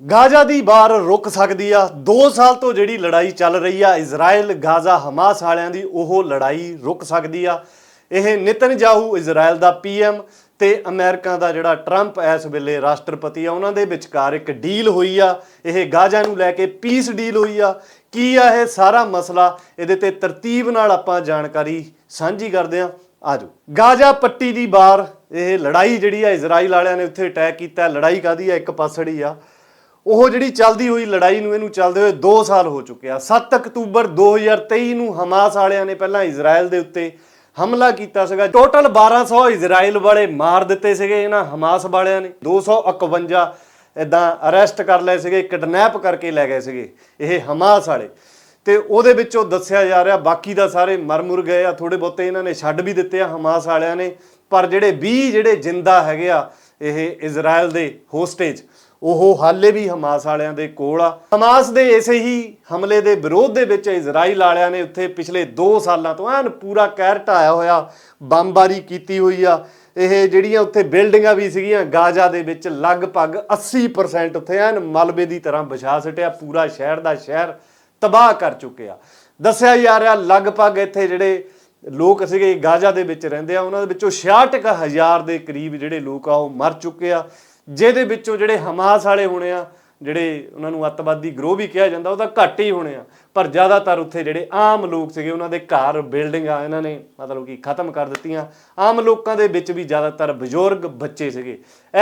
Gaza ਦੀ ਬਾਰ ਰੁਕ ਸਕਦੀ ਆ। 2 ਸਾਲ ਤੋਂ ਜਿਹੜੀ ਲੜਾਈ ਚੱਲ ਰਹੀ ਆ ਇਜ਼ਰਾਈਲ ਗਾਜ਼ਾ ਹਮਾਸ ਵਾਲਿਆਂ ਦੀ ਉਹ ਲੜਾਈ ਰੁਕ ਸਕਦੀ ਆ। ਇਹ ਨਿਤਨਜਾਹੂ ਇਜ਼ਰਾਈਲ ਦਾ ਪੀਐਮ ਤੇ ਅਮਰੀਕਾ ਦਾ ਜਿਹੜਾ ਟਰੰਪ ਇਸ ਵੇਲੇ ਰਾਸ਼ਟਰਪਤੀ ਆ, ਉਹਨਾਂ ਦੇ ਵਿਚਕਾਰ ਇੱਕ ਡੀਲ ਹੋਈ ਆ। ਇਹ ਗਾਜ਼ਾ ਨੂੰ ਲੈ ਕੇ ਪੀਸ ਡੀਲ ਹੋਈ ਆ। ਕੀ ਆ ਇਹ ਸਾਰਾ ਮਸਲਾ? ਇਹਦੇ ਤੇ ਤਰਤੀਬ ਨਾਲ ਆਪਾਂ ਜਾਣਕਾਰੀ ਸਾਂਝੀ ਕਰਦੇ ਆ। ਆਜੋ। ਗਾਜ਼ਾ ਪੱਟੀ ਦੀ ਬਾਰ, ਇਹ ਲੜਾਈ ਜਿਹੜੀ ਆ ਇਜ਼ਰਾਈਲ ਵਾਲਿਆਂ ਨੇ ਉੱਥੇ ਅਟੈਕ ਕੀਤਾ। ਲੜਾਈ ਕਾਦੀ ਆ? ਇੱਕ ਪਾਸੜੀ ਆ। ਉਹ ਜਿਹੜੀ ਚੱਲਦੀ ਹੋਈ ਲੜਾਈ ਨੂੰ ਇਹਨੂੰ ਚੱਲਦੇ ਹੋਏ 2 ਸਾਲ ਹੋ ਚੁੱਕੇ ਆ। 7 ਅਕਤੂਬਰ 2023 ਨੂੰ ਹਮਾਸ ਵਾਲਿਆਂ ਨੇ ਪਹਿਲਾਂ ਇਜ਼ਰਾਈਲ ਦੇ ਉੱਤੇ ਹਮਲਾ ਕੀਤਾ ਸੀਗਾ। ਟੋਟਲ 1200 ਇਜ਼ਰਾਈਲ ਵਾਲੇ ਮਾਰ ਦਿੱਤੇ ਸੀਗੇ ਇਹਨਾਂ ਹਮਾਸ ਵਾਲਿਆਂ ਨੇ। 251 ਇਦਾਂ ਅਰੈਸਟ ਕਰ ਲਏ ਸੀਗੇ, ਕਿਡਨੈਪ ਕਰਕੇ ਲੈ ਗਏ ਸੀਗੇ ਇਹ ਹਮਾਸ ਵਾਲੇ। ਤੇ ਉਹਦੇ ਵਿੱਚੋਂ ਦੱਸਿਆ ਜਾ ਰਿਹਾ, ਬਾਕੀ ਦਾ ਸਾਰੇ ਮਰ ਮੁਰ ਗਏ ਆ ਥੋੜੇ ਬਹੁਤੇ ਇਹਨਾਂ ਨੇ ਛੱਡ ਵੀ ਦਿੱਤੇ ਆ ਹਮਾਸ ਵਾਲਿਆਂ ਨੇ। ਪਰ ਜਿਹੜੇ 20 ਜਿਹੜੇ ਜਿੰਦਾ ਹੈਗੇ ਆ ਇਹ ਇਜ਼ਰਾਈਲ ਦੇ ਹੋਸਟੇਜ ਉਹ ਹਾਲੇ ਵੀ ਹਮਾਸ ਵਾਲਿਆਂ ਦੇ ਕੋਲ ਆ। ਹਮਾਸ ਦੇ ਇਸੇ ਹੀ ਹਮਲੇ ਦੇ ਵਿਰੋਧ ਦੇ ਵਿੱਚ ਇਜ਼ਰਾਈਲ ਵਾਲਿਆਂ ਨੇ ਉੱਥੇ ਪਿਛਲੇ 2 ਸਾਲਾਂ ਤੋਂ ਐਨ ਪੂਰਾ ਕਹਿਰ ਢਾਇਆ ਹੋਇਆ, ਬੰਬਾਰੀ ਕੀਤੀ ਹੋਈ ਆ। ਇਹ ਜਿਹੜੀਆਂ ਉੱਥੇ ਬਿਲਡਿੰਗਾਂ ਵੀ ਸੀਗੀਆਂ, ਗਾਜ਼ਾ ਦੇ ਵਿੱਚ ਲਗਭਗ 80% ਉੱਥੇ ਐਨ ਮਲਬੇ ਦੀ ਤਰ੍ਹਾਂ ਵਿਛਾ ਸਟਿਆ, ਪੂਰਾ ਸ਼ਹਿਰ ਦਾ ਸ਼ਹਿਰ ਤਬਾਹ ਕਰ ਚੁੱਕਿਆ ਦੱਸਿਆ ਜਾ ਰਿਹਾ, ਲਗਭਗ ਇੱਥੇ ਜਿਹੜੇ ਲੋਕ ਸੀਗੇ, ਗਾਜ਼ਾ ਦੇ ਵਿੱਚ ਰਹਿੰਦੇ ਆ, ਉਹਨਾਂ ਦੇ ਵਿੱਚੋਂ 66000 ਦੇ ਕਰੀਬ ਜਿਹੜੇ ਲੋਕ ਆ, ਉਹ ਮਰ ਚੁੱਕੇ ਆ। ਜਿਹਦੇ ਵਿੱਚੋਂ ਜਿਹੜੇ ਹਮਾਸ ਵਾਲੇ ਹੋਣੇ ਆ, ਜਿਹੜੇ ਉਹਨਾਂ ਨੂੰ ਅੱਤਵਾਦੀ ਗਰੋਹ ਵੀ ਕਿਹਾ ਜਾਂਦਾ, ਉਹ ਤਾਂ ਘੱਟ ਹੀ ਹੋਣੇ ਆ। ਪਰ ਜ਼ਿਆਦਾਤਰ ਉੱਥੇ ਜਿਹੜੇ ਆਮ ਲੋਕ ਸੀਗੇ, ਉਹਨਾਂ ਦੇ ਘਰ ਬਿਲਡਿੰਗਾਂ ਇਹਨਾਂ ਨੇ ਮਤਲਬ ਕਿ ਖਤਮ ਕਰ ਦਿੱਤੀਆਂ। ਆਮ ਲੋਕਾਂ ਦੇ ਵਿੱਚ ਵੀ ਜ਼ਿਆਦਾਤਰ ਬਜ਼ੁਰਗ ਬੱਚੇ ਸੀਗੇ।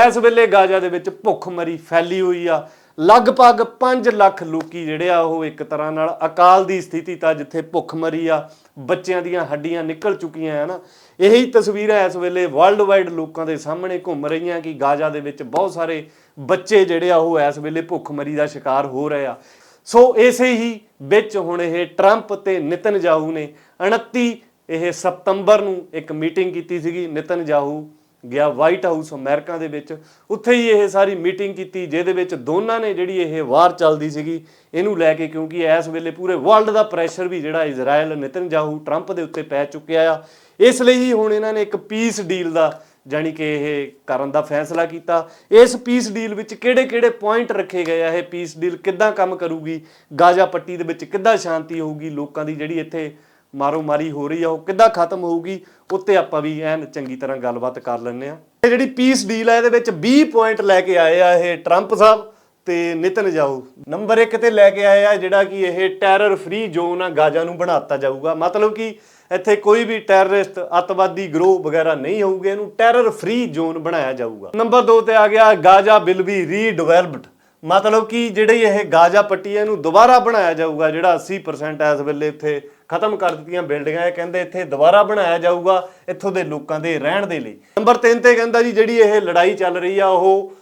ਇਸ ਵੇਲੇ ਗਾਜ਼ਾ ਦੇ ਵਿੱਚ ਭੁੱਖਮਰੀ ਫੈਲੀ ਹੋਈ ਆ। ਲਗਭਗ 5 ਲੱਖ ਲੋਕੀ ਜਿਹੜੇ ਆ, ਉਹ ਇੱਕ ਤਰ੍ਹਾਂ ਨਾਲ ਅਕਾਲ ਦੀ ਸਥਿਤੀ ਤਾਂ ਜਿੱਥੇ ਭੁੱਖਮਰੀ ਆ, ਬੱਚਿਆਂ ਦੀਆਂ ਹੱਡੀਆਂ ਨਿਕਲ ਚੁੱਕੀਆਂ ਆ ਨਾ। ਇਹੀ ਤਸਵੀਰਾਂ ਇਸ ਵੇਲੇ ਵਰਲਡ ਵਾਈਡ ਲੋਕਾਂ ਦੇ ਸਾਹਮਣੇ ਘੁੰਮ ਰਹੀਆਂ ਕਿ ਗਾਜ਼ਾ ਦੇ ਵਿੱਚ ਬਹੁਤ ਸਾਰੇ ਬੱਚੇ ਜਿਹੜੇ ਆ ਉਹ ਇਸ ਵੇਲੇ ਭੁੱਖਮਰੀ ਦਾ ਸ਼ਿਕਾਰ ਹੋ ਰਹੇ ਆ। ਸੋ ਇਸੇ ਹੀ ਵਿੱਚ ਹੁਣ ਇਹ ਟਰੰਪ ਤੇ ਨਿਤਨਜਾਹੂ ਨੇ। 29 ਇਹ ਸਤੰਬਰ ਨੂੰ ਇੱਕ ਮੀਟਿੰਗ ਕੀਤੀ ਸੀਗੀ ਨਿਤਨਜਾਹੂ ਗਿਆ ਵਾਈਟ ਹਾਊਸ ਅਮਰੀਕਾ ਦੇ ਵਿੱਚ। ਉੱਥੇ ਹੀ ਇਹ ਸਾਰੀ ਮੀਟਿੰਗ ਕੀਤੀ, ਜਿਹਦੇ ਵਿੱਚ ਦੋਨਾਂ ਨੇ ਜਿਹੜੀ ਇਹ ਵਾਰ ਚੱਲਦੀ ਸੀਗੀ, ਇਹਨੂੰ ਲੈ ਕੇ ਕਿਉਂਕਿ ਇਸ ਵੇਲੇ ਪੂਰੇ ਵਰਲਡ ਦਾ ਪ੍ਰੈਸ਼ਰ ਵੀ ਜਿਹੜਾ ਇਜ਼ਰਾਈਲ ਨਿਤਨਜਾਹੂ ਟਰੰਪ ਦੇ ਉੱਤੇ ਪੈ ਚੁੱਕਿਆ ਆ। ਇਸ ਲਈ ਹੀ ਹੁਣ ਇਹਨਾਂ ਨੇ ਇੱਕ ਪੀਸ ਡੀਲ ਦਾ ਜਾਨੀ ਕਿ ਇਹ ਕਰਨ ਦਾ ਫੈਸਲਾ ਕੀਤਾ। ਇਸ ਪੀਸ ਡੀਲ ਵਿੱਚ ਕਿਹੜੇ-ਕਿਹੜੇ ਪੁਆਇੰਟ ਰੱਖੇ ਗਏ ਆ ਇਹ ਪੀਸ ਡੀਲ ਕਿੱਦਾਂ ਕੰਮ ਕਰੂਗੀ? ਗਾਜ਼ਾ ਪੱਟੀ ਦੇ ਵਿੱਚ ਕਿੱਦਾਂ ਸ਼ਾਂਤੀ ਹੋਊਗੀ? ਲੋਕਾਂ ਦੀ ਜਿਹੜੀ ਇੱਥੇ ਮਾਰੋ ਮਾਰੀ ਹੋ ਰਹੀ ਆ, ਉਹ ਕਿੱਦਾਂ ਖਤਮ ਹੋਊਗੀ? ਉੱਤੇ ਆਪਾਂ ਵੀ ਐਨ ਚੰਗੀ ਤਰ੍ਹਾਂ ਗੱਲਬਾਤ ਕਰ ਲੈਂਦੇ ਆ। ਇਹ ਜਿਹੜੀ ਪੀਸ ਡੀਲ ਆ, ਇਹਦੇ ਵਿੱਚ 20 ਪੁਆਇੰਟ ਲੈ ਕੇ ਆਏ ਆ ਇਹ ਟਰੰਪ ਸਾਹਿਬ ਤੇ ਜਾਊ। ਨੰਬਰ 1 ਤੇ ਲੈ ਕੇ ਆਏ ਆ ਜਿਹੜਾ ਕਿ ਇਹ ਟੈਰਰ ਫ੍ਰੀ ਜ਼ੋਨ ਆ, ਗਾਜ਼ਾ ਨੂੰ ਬਣਾਤਾ ਜਾਊਗਾ। ਮਤਲਬ ਕਿ ਇੱਥੇ ਕੋਈ ਵੀ ਟੈਰਰਿਸਟ, ਅਤਵਾਦੀ, ਗਰੋਹ ਵਗੈਰਾ ਨਹੀਂ ਹੋਊਗੇ ਇਹਨੂੰ ਟੈਰਰ ਫ੍ਰੀ ਜ਼ੋਨ ਬਣਾਇਆ ਜਾਊਗਾ। ਨੰਬਰ 2 ਤੇ ਆ ਗਿਆ ਗਾਜ਼ਾ ਵਿਲ ਬੀ ਰੀਡਿਵੈਲਪਡ ਮਤਲਬ ਕਿ ਜਿਹੜੀ ਇਹ ਗਾਜ਼ਾ ਪੱਟੀ ਹੈ ਇਹਨੂੰ ਦੁਬਾਰਾ ਬਣਾਇਆ ਜਾਊਗਾ, ਜਿਹੜਾ 80% ਇਸ ਵੇਲੇ ਇੱਥੇ ਖਤਮ ਕਰ ਦਿੱਤੀਆਂ ਬਿਲਡਿੰਗਾਂ। ਇਹ ਕਹਿੰਦੇ ਇੱਥੇ ਦੁਬਾਰਾ ਬਣਾਇਆ ਜਾਊਗਾ ਇੱਥੋਂ ਦੇ ਲੋਕਾਂ ਦੇ ਰਹਿਣ ਦੇ ਲਈ। ਨੰਬਰ 3 ਤੇ ਕਹਿੰਦਾ ਜੀ, ਜਿਹੜੀ ਇਹ ਲੜਾਈ ਚੱਲ ਰਹੀ ਆ, ਉਹ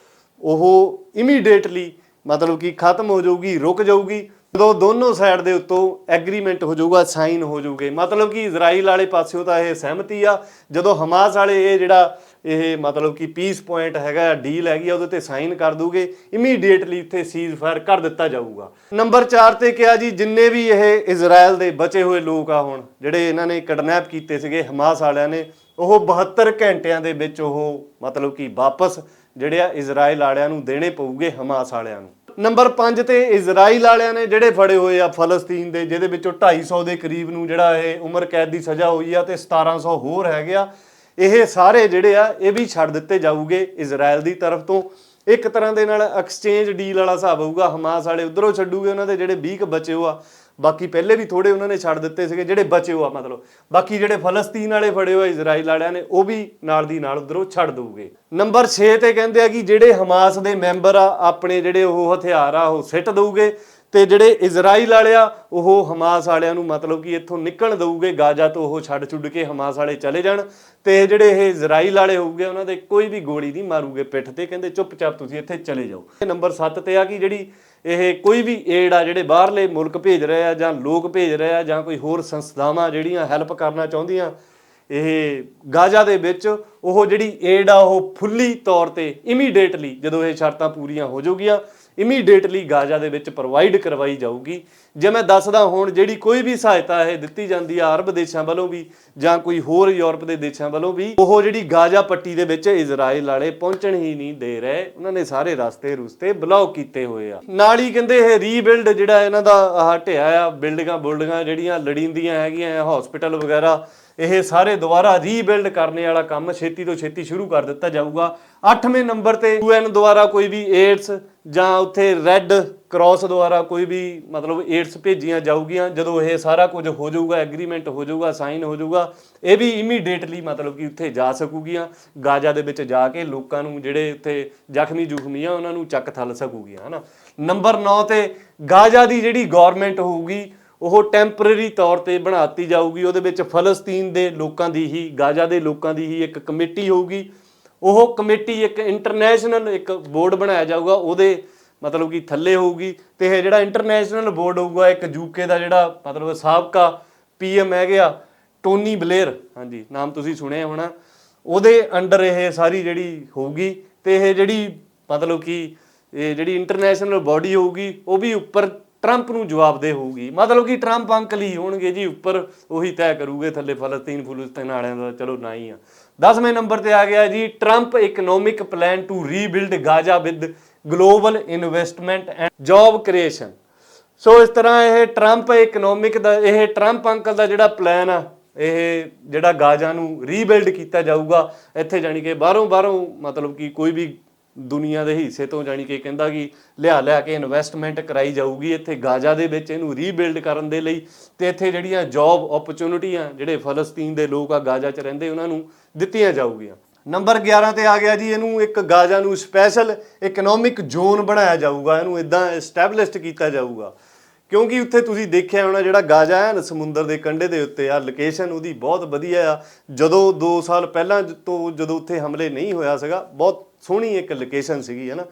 ਉਹ ਇਮੀਡੀਏਟਲੀ ਮਤਲਬ ਕਿ ਖਤਮ ਹੋ ਜਾਊਗੀ, ਰੁਕ ਜਾਊਗੀ। ਜਦੋਂ ਦੋਨੋਂ ਸਾਈਡ ਦੇ ਉੱਤੋਂ ਐਗਰੀਮੈਂਟ ਹੋ ਜਾਊਗਾ ਸਾਈਨ ਹੋ ਜਾਊਗੇ। ਮਤਲਬ ਕਿ ਇਜ਼ਰਾਈਲ ਵਾਲੇ ਪਾਸਿਓਂ ਤਾਂ ਇਹ ਸਹਿਮਤੀ ਆ। ਜਦੋਂ ਹਮਾਸ ਵਾਲੇ ਇਹ ਜਿਹੜਾ ਇਹ ਮਤਲਬ ਕਿ ਪੀਸ ਪੁਆਇੰਟ ਹੈਗਾ ਡੀਲ ਹੈਗੀ ਆ, ਉਹਦੇ ਤੇ ਸਾਈਨ ਕਰ ਦੂਗੇ। ਇਮੀਡੀਏਟਲੀ ਇੱਥੇ ਸੀਜ਼ ਫਾਇਰ ਕਰ ਦਿੱਤਾ ਜਾਊਗਾ। ਨੰਬਰ 4 ਤੇ ਕਿਹਾ ਜੀ, ਜਿੰਨੇ ਵੀ ਇਹ ਇਜ਼ਰਾਈਲ ਦੇ ਬਚੇ ਹੋਏ ਲੋਕ ਆ ਹੁਣ, ਜਿਹੜੇ ਇਹਨਾਂ ਨੇ ਕਿਡਨੈਪ ਕੀਤੇ ਸੀਗੇ ਹਮਾਸ ਵਾਲਿਆਂ ਨੇ, ਉਹ 72 ਘੰਟਿਆਂ ਦੇ ਵਿੱਚ ਉਹ ਮਤਲਬ ਕਿ ਵਾਪਸ ਜਿਹੜੇ ਆ ਇਜ਼ਰਾਈਲ ਵਾਲਿਆਂ ਨੂੰ ਦੇਣੇ ਪਊਗੇ ਹਮਾਸ ਵਾਲਿਆਂ ਨੂੰ। ਨੰਬਰ 5 ਤੇ ਇਜ਼ਰਾਈਲ ਵਾਲਿਆਂ ਨੇ ਜਿਹੜੇ ਫੜੇ ਹੋਏ ਆ ਫਲਸਤੀਨ ਦੇ, ਜਿਹਦੇ ਵਿੱਚੋਂ 250 ਦੇ ਕਰੀਬ ਨੂੰ ਜਿਹੜਾ ਇਹ ਉਮਰ ਕੈਦ ਦੀ ਸਜ਼ਾ ਹੋਈ ਆ ਤੇ 1700 ਹੋਰ ਹੈਗੇ ਆ। ਇਹ ਸਾਰੇ ਜਿਹੜੇ ਆ, ਇਹ ਵੀ ਛੱਡ ਦਿੱਤੇ ਜਾਊਗੇ ਇਜ਼ਰਾਈਲ ਦੀ ਤਰਫ ਤੋਂ। ਇੱਕ ਤਰ੍ਹਾਂ ਦੇ ਨਾਲ ਐਕਸਚੇਂਜ ਡੀਲ ਵਾਲਾ ਹਿਸਾਬ ਹੋਊਗਾ, ਹਮਾਸ ਵਾਲੇ ਉਧਰੋਂ ਛੱਡੂਗੇ, ਉਹਨਾਂ ਦੇ ਜਿਹੜੇ 20 ਬਚੇ ਹੋ ਆ। ਬਾਕੀ ਪਹਿਲੇ ਵੀ ਥੋੜੇ ਉਹਨਾਂ ਨੇ ਛੱਡ ਦਿੱਤੇ ਸੀਗੇ, ਜਿਹੜੇ ਬਚੇ ਹੋ ਆ ਮਤਲਬ। ਬਾਕੀ ਜਿਹੜੇ ਫਲਸਤੀਨ ਵਾਲੇ ਫੜੇ ਹੋਏ ਇਜ਼ਰਾਈਲ ਵਾਲਿਆਂ ਨੇ, ਉਹ ਵੀ ਨਾਲ ਦੀ ਨਾਲ ਉਧਰੋਂ ਛੱਡ ਦਊਗੇ। ਨੰਬਰ 6 ਤੇ ਕਹਿੰਦੇ ਆ ਕਿ ਜਿਹੜੇ ਹਮਾਸ ਦੇ ਮੈਂਬਰ ਆ, ਆਪਣੇ ਜਿਹੜੇ ਉਹ ਹਥਿਆਰ ਆ, ਉਹ ਸਿੱਟ ਦਊਗੇ ਤੇ ਜਿਹੜੇ ਇਜ਼ਰਾਈਲ ਵਾਲੇ ਆ, ਉਹ ਹਮਾਸ ਵਾਲਿਆਂ ਨੂੰ ਮਤਲਬ ਕਿ ਇੱਥੋਂ ਨਿਕਲਣ ਦਊਗੇ, ਗਾਜ਼ਾ ਤੋਂ ਉਹ ਛੱਡ ਛੁੱਡ ਕੇ ਹਮਾਸ ਵਾਲੇ ਚਲੇ ਜਾਣ। ਤੇ ਜਿਹੜੇ ਇਹ ਇਜ਼ਰਾਈਲ ਵਾਲੇ ਹੋਊਗੇ, ਉਹਨਾਂ ਦੇ ਕੋਈ ਵੀ ਗੋਲੀ ਨਹੀਂ ਮਾਰੂਗੇ ਪਿੱਠ ਤੇ, ਕਹਿੰਦੇ ਚੁੱਪਚਾਪ ਤੁਸੀਂ ਇੱਥੇ ਚਲੇ ਜਾਓ। ਨੰਬਰ 7 ਤੇ ਆ ਕਿ ਜਿਹੜੀ ਇਹ ਕੋਈ ਵੀ ਏਡ ਆ ਜਿਹੜੇ ਬਾਹਰਲੇ ਮੁਲਕ ਭੇਜ ਰਹੇ ਆ ਜਾਂ ਲੋਕ ਭੇਜ ਰਹੇ ਆ ਜਾਂ ਕੋਈ ਹੋਰ ਸੰਸਥਾਵਾਂ ਜਿਹੜੀਆਂ ਹੈਲਪ ਕਰਨਾ ਚਾਹੁੰਦੀਆਂ, ਇਹ ਗਾਜ਼ਾ ਦੇ ਵਿੱਚ ਉਹ ਜਿਹੜੀ ਏਡ ਆ ਉਹ ਫੁੱਲੀ ਤੌਰ ਤੇ ਇਮੀਡੀਏਟਲੀ ਜਦੋਂ ਇਹ ਸ਼ਰਤਾਂ ਪੂਰੀਆਂ ਹੋ ਜਾਊਗੀਆਂ ਇਮੀਡੀਏਟਲੀ ਗਾਜ਼ਾ ਦੇ ਵਿੱਚ ਪ੍ਰੋਵਾਈਡ ਕਰਵਾਈ ਜਾਊਗੀ। ਜੇ ਮੈਂ ਦੱਸਦਾ ਹੁਣ ਜਿਹੜੀ ਕੋਈ ਵੀ ਸਹਾਇਤਾ ਇਹ ਦਿੱਤੀ ਜਾਂਦੀ ਆ ਅਰਬ ਦੇਸ਼ਾਂ ਵੱਲੋਂ ਵੀ ਜਾਂ ਕੋਈ ਹੋਰ ਯੂਰਪ ਦੇ ਦੇਸ਼ਾਂ ਵੱਲੋਂ ਵੀ, ਉਹ ਜਿਹੜੀ ਗਾਜ਼ਾ ਪੱਟੀ ਦੇ ਵਿੱਚ ਇਜ਼ਰਾਈਲ ਵਾਲੇ ਪਹੁੰਚਣ ਹੀ ਨਹੀਂ ਦੇ ਰਹੇ। ਉਹਨਾਂ ਨੇ ਸਾਰੇ ਰਸਤੇ ਰੁਸਤੇ ਬਲੌਕ ਕੀਤੇ ਹੋਏ ਆ। ਨਾਲ ਹੀ ਕਹਿੰਦੇ ਇਹ ਰੀਬਿਲਡ ਜਿਹੜਾ ਇਹਨਾਂ ਦਾ ਆਹ ਢਿਆ ਆ ਬਿਲਡਿੰਗਾਂ ਬੁਲਡਿੰਗਾਂ ਜਿਹੜੀਆਂ ਲੜੀਂਦੀਆਂ ਹੈਗੀਆਂ ਹਸਪੀਟਲ ਵਗੈਰਾ ਇਹ ਸਾਰੇ ਦੁਬਾਰਾ ਰੀਬਿਲਡ ਕਰਨੇ ਵਾਲਾ ਕੰਮ ਛੇਤੀ ਤੋਂ ਛੇਤੀ ਸ਼ੁਰੂ ਕਰ ਦਿੱਤਾ ਜਾਊਗਾ। 8ਵੇਂ ਨੰਬਰ ਤੇ ਯੂਐਨ ਦੁਆਰਾ ਕੋਈ ਵੀ ਏਡਸ ਜਾਂ ਉੱਥੇ ਰੈੱਡ ਕਰਾਸ ਦੁਆਰਾ ਕੋਈ ਵੀ ਮਤਲਬ ਏਡਸ ਭੇਜੀਆਂ ਜਾਊਗੀਆਂ। ਜਦੋਂ ਇਹ ਸਾਰਾ ਕੁਝ ਹੋ ਜਾਊਗਾ ਐਗਰੀਮੈਂਟ ਹੋ ਜਾਊਗਾ ਸਾਈਨ ਹੋ ਜਾਊਗਾ, ਇਹ ਵੀ ਇਮੀਡੀਏਟਲੀ ਮਤਲਬ ਕਿ ਉੱਥੇ ਜਾ ਸਕੂਗੀਆਂ। ਗਾਜ਼ਾ ਦੇ ਵਿੱਚ ਜਾ ਕੇ ਲੋਕਾਂ ਨੂੰ ਜਿਹੜੇ ਉੱਥੇ ਜ਼ਖਮੀ ਜ਼ੁਖਮੀ ਆ, ਉਹਨਾਂ ਨੂੰ ਚੱਕ ਥੱਲ ਸਕੂਗੀਆਂ, ਹਨਾ। ਨੰਬਰ 9 ਤੇ ਗਾਜ਼ਾ ਦੀ ਜਿਹੜੀ ਗਵਰਨਮੈਂਟ ਹੋਊਗੀ ਉਹ ਟੈਂਪਰੇਰੀ ਤੌਰ ਤੇ ਬਣਾਤੀ ਜਾਊਗੀ, ਉਹਦੇ ਵਿੱਚ ਫਲਸਤੀਨ ਦੇ ਲੋਕਾਂ ਦੀ ਹੀ, ਗਾਜ਼ਾ ਦੇ ਲੋਕਾਂ ਦੀ ਹੀ ਇੱਕ ਕਮੇਟੀ ਹੋਊਗੀ। ਉਹ ਕਮੇਟੀ ਇੱਕ ਇੰਟਰਨੈਸ਼ਨਲ ਇੱਕ ਬੋਰਡ ਬਣਾਇਆ ਜਾਊਗਾ, ਉਹਦੇ ਮਤਲਬ ਕਿ ਥੱਲੇ ਹੋਊਗੀ ਤੇ ਇਹ ਜਿਹੜਾ ਇੰਟਰਨੈਸ਼ਨਲ ਬੋਰਡ ਹੋਊਗਾ, ਇੱਕ ਯੂਕੇ ਦਾ ਜਿਹੜਾ ਮਤਲਬ ਸਾਬਕਾ ਪੀਐਮ ਹੈਗੇ ਆ ਟੋਨੀ ਬਲੇਅਰ ਹਾਂਜੀ, ਨਾਮ ਤੁਸੀਂ ਸੁਣਿਆ ਹੋਣਾ, ਉਹਦੇ ਅੰਡਰ ਇਹ ਸਾਰੀ ਜਿਹੜੀ ਹੋਊਗੀ ਤੇ ਇਹ ਜਿਹੜੀ ਮਤਲਬ ਕਿ ਇਹ ਜਿਹੜੀ ਇੰਟਰਨੈਸ਼ਨਲ ਬਾਡੀ ਹੋਊਗੀ, ਉਹ ਵੀ ਉੱਪਰ ਟਰੰਪ ਨੂੰ ਜਵਾਬਦੇ ਹੋਊਗੀ। ਮਤਲਬ ਕਿ ਟਰੰਪ ਅੰਕਲ ਹੀ ਹੋਣਗੇ ਜੀ, ਉੱਪਰ ਉਹੀ ਤੈਅ ਕਰੂਗੇ ਥੱਲੇ ਫਲਸਤੀਨ, ਫੁਲਸਤੀਨ ਵਾਲਿਆਂ ਦਾ, ਚਲੋ ਨਾ ਹੀ ਆ। 10ਵੇਂ ਨੰਬਰ ਤੇ ਆ ਗਿਆ ਜੀ Trump economic plan to rebuild Gaza with global investment and job creation so ਇਸ ਤਰ੍ਹਾਂ ਇਹ ਟਰੰਪ ਇਕਨੋਮਿਕ ਦਾ, ਇਹ ਟਰੰਪ ਅੰਕਲ ਦਾ ਜਿਹੜਾ ਪਲਾਨ ਆ, ਇਹ ਜਿਹੜਾ ਗਾਜ਼ਾ ਨੂੰ ਰੀਬਿਲਡ ਕੀਤਾ ਜਾਊਗਾ, ਇੱਥੇ ਜਾਣੀ ਕਿ ਬਾਹਰੋਂ ਬਾਹਰੋਂ ਮਤਲਬ ਕਿ ਕੋਈ ਵੀ ਦੁਨੀਆ ਦੇ ਹਿੱਸੇ ਤੋਂ ਜਾਣੀ ਕਿ ਕਹਿੰਦਾ ਕਿ ਲਿਆ ਲਿਆ ਕੇ ਇਨਵੈਸਟਮੈਂਟ ਕਰਾਈ ਜਾਊਗੀ, ਇੱਥੇ ਗਾਜ਼ਾ ਦੇ ਵਿੱਚ ਇਹਨੂੰ ਰੀਬਿਲਡ ਕਰਨ ਦੇ ਲਈ ਤੇ ਇੱਥੇ ਜਿਹੜੀਆਂ ਜੌਬ ਓਪਰਚੁਨਿਟੀਆਂ ਜਿਹੜੇ ਫਲਸਤੀਨ ਦੇ ਲੋਕ ਆ ਗਾਜ਼ਾ 'ਚ ਰਹਿੰਦੇ, ਉਹਨਾਂ ਨੂੰ ਦਿੱਤੀਆਂ ਜਾਊਗੀਆਂ। ਨੰਬਰ 11 ਤੇ ਆ ਗਿਆ ਜੀ, ਇਹਨੂੰ ਇੱਕ ਗਾਜ਼ਾ ਨੂੰ ਸਪੈਸ਼ਲ ਇਕਨੋਮਿਕ ਜ਼ੋਨ ਬਣਾਇਆ ਜਾਊਗਾ, ਇਹਨੂੰ ਇਦਾਂ ਐਸਟੈਬਲਿਸ਼ਡ ਕੀਤਾ ਜਾਊਗਾ। ਕਿਉਂਕਿ ਉੱਥੇ ਤੁਸੀਂ ਦੇਖਿਆ ਹੋਣਾ ਜਿਹੜਾ ਗਾਜ਼ਾ ਹੈ ਨਾ, ਸਮੁੰਦਰ ਦੇ ਕੰਢੇ ਦੇ ਉੱਤੇ ਆ ਲੋਕੇਸ਼ਨ ਉਹਦੀ ਬਹੁਤ ਵਧੀਆ ਆ। ਜਦੋਂ 2 ਸਾਲ ਪਹਿਲਾਂ ਤੋਂ ਜਦੋਂ ਉੱਥੇ ਹਮਲੇ ਨਹੀਂ ਹੋਇਆ ਸੀਗਾ, ਬਹੁਤ ਸੋਹਣੀ ਇੱਕ ਲੋਕੇਸ਼ਨ ਸੀਗੀ, ਹੈ ਨਾ?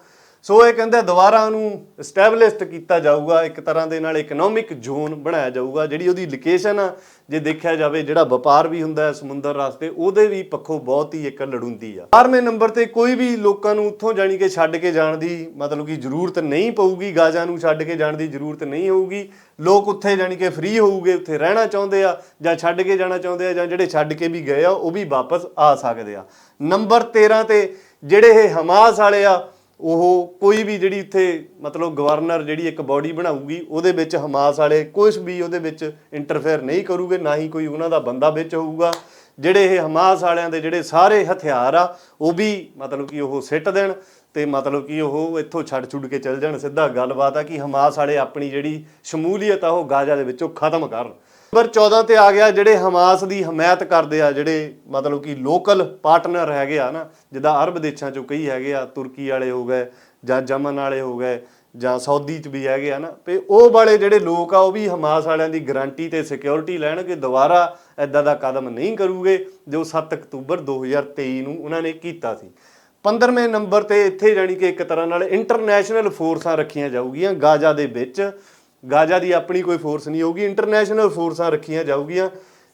ਸੋ ਇਹ ਕਹਿੰਦੇ ਦੁਬਾਰਾ ਉਹਨੂੰ ਐਸਟੈਬਲਿਸ਼ਡ ਕੀਤਾ ਜਾਊਗਾ, ਇੱਕ ਤਰ੍ਹਾਂ ਦੇ ਨਾਲ ਇਕਨੋਮਿਕ ਜ਼ੋਨ ਬਣਾਇਆ ਜਾਊਗਾ, ਜਿਹੜੀ ਉਹਦੀ ਲੋਕੇਸ਼ਨ ਆ, ਜੇ ਦੇਖਿਆ ਜਾਵੇ, ਜਿਹੜਾ ਵਪਾਰ ਵੀ ਹੁੰਦਾ ਹੈ ਸਮੁੰਦਰ ਰਸਤੇ ਉਹਦੇ ਵੀ ਪੱਖੋਂ ਬਹੁਤ ਹੀ ਇੱਕ ਲੜੁੰਦੀ ਆ। 12ਵੇਂ ਨੰਬਰ ਤੇ ਕੋਈ ਵੀ ਲੋਕਾਂ ਨੂੰ ਉੱਥੋਂ ਜਾਣੀ ਕਿ ਛੱਡ ਕੇ ਜਾਣ ਦੀ ਮਤਲਬ ਕਿ ਜ਼ਰੂਰਤ ਨਹੀਂ ਪਊਗੀ, ਗਾਜ਼ਾ ਨੂੰ ਛੱਡ ਕੇ ਜਾਣ ਦੀ ਜ਼ਰੂਰਤ ਨਹੀਂ ਹੋਊਗੀ, ਲੋਕ ਉੱਥੇ ਜਾਣੀ ਕਿ ਫ੍ਰੀ ਹੋਊਗੇ, ਉੱਥੇ ਰਹਿਣਾ ਚਾਹੁੰਦੇ ਆ, ਜਾਂ ਛੱਡ ਕੇ ਜਾਣਾ ਚਾਹੁੰਦੇ ਆ, ਜਾਂ ਜਿਹੜੇ ਛੱਡ ਕੇ ਵੀ ਗਏ ਆ, ਉਹ ਵੀ ਵਾਪਸ ਆ ਸਕਦੇ ਆ। ਨੰਬਰ 13 ਤੇ ਜਿਹੜੇ ਇਹ ਹਮਾਸ ਵਾਲੇ ਆ, ਉਹ ਕੋਈ ਵੀ ਜਿਹੜੀ ਇੱਥੇ ਮਤਲਬ ਗਵਰਨਰ ਜਿਹੜੀ ਇੱਕ ਬਾਡੀ ਬਣਾਊਗੀ, ਉਹਦੇ ਵਿੱਚ ਹਮਾਸ ਵਾਲੇ ਕੁਝ ਵੀ ਉਹਦੇ ਵਿੱਚ ਇੰਟਰਫੇਅਰ ਨਹੀਂ ਕਰੂਗੇ, ਨਾ ਹੀ ਕੋਈ ਉਹਨਾਂ ਦਾ ਬੰਦਾ ਵਿੱਚ ਹੋਊਗਾ। ਜਿਹੜੇ ਇਹ ਹਮਾਸ ਵਾਲਿਆਂ ਦੇ ਜਿਹੜੇ ਸਾਰੇ ਹਥਿਆਰ ਆ, ਉਹ ਵੀ ਮਤਲਬ ਕਿ ਉਹ ਸਿੱਟ ਦੇਣ ਤੇ ਮਤਲਬ ਕਿ ਉਹ ਇੱਥੋਂ ਛੱਡ ਛੁੱਡ ਕੇ ਚੱਲ ਜਾਣ। ਸਿੱਧਾ ਗੱਲਬਾਤ ਆ ਕਿ ਹਮਾਸ ਵਾਲੇ ਆਪਣੀ ਜਿਹੜੀ ਸ਼ਮੂਲੀਅਤ ਆ, ਉਹ ਗਾਜ਼ਾ ਦੇ ਵਿੱਚੋਂ ਖਤਮ ਕਰਨ। ਨੰਬਰ 14 ਤੇ ਆ ਗਿਆ, ਜਿਹੜੇ ਹਮਾਸ ਦੀ ਹਮਾਇਤ ਕਰਦੇ ਆ, ਜਿਹੜੇ ਮਤਲਬ ਕਿ ਲੋਕਲ ਪਾਰਟਨਰ ਹੈਗੇ ਆ ਨਾ, ਜਿੱਦਾਂ ਅਰਬ ਦੇਸ਼ਾਂ ਚੋਂ ਕਈ ਹੈਗੇ ਆ, ਤੁਰਕੀ ਵਾਲੇ ਹੋ ਗਏ ਜਾਂ ਜਮਨ ਵਾਲੇ ਹੋ ਗਏ ਜਾਂ ਸਾਊਦੀ ਚ ਵੀ ਹੈਗੇ ਆ ਨਾ, ਤੇ ਉਹ ਵਾਲੇ ਜਿਹੜੇ ਲੋਕ ਆ, ਉਹ ਵੀ ਹਮਾਸ ਵਾਲਿਆਂ ਦੀ ਗਾਰੰਟੀ ਤੇ ਸਿਕਿਉਰਿਟੀ ਲੈਣਗੇ, ਦੁਬਾਰਾ ਐਦਾਂ ਦਾ ਕਦਮ ਨਹੀਂ ਕਰੂਗੇ, ਜੋ 7 ਅਕਤੂਬਰ 2023 ਨੂੰ ਉਹਨਾਂ ਨੇ ਕੀਤਾ ਸੀ। 15ਵੇਂ ਨੰਬਰ ਤੇ ਇੱਥੇ ਜਾਣੀ ਕਿ ਇੱਕ ਤਰ੍ਹਾਂ ਨਾਲ ਇੰਟਰਨੈਸ਼ਨਲ ਫੋਰਸਾਂ ਰੱਖੀਆਂ ਜਾਊਗੀਆਂ, ਗਾਜ਼ਾ ਦੇ ਵਿੱਚ ਗਾਜ਼ਾ ਦੀ ਆਪਣੀ ਕੋਈ ਫੋਰਸ ਨਹੀਂ ਹੋਊਗੀ ਇੰਟਰਨੈਸ਼ਨਲ ਫੋਰਸਾਂ ਰੱਖੀਆਂ ਜਾਊਗੀਆਂ,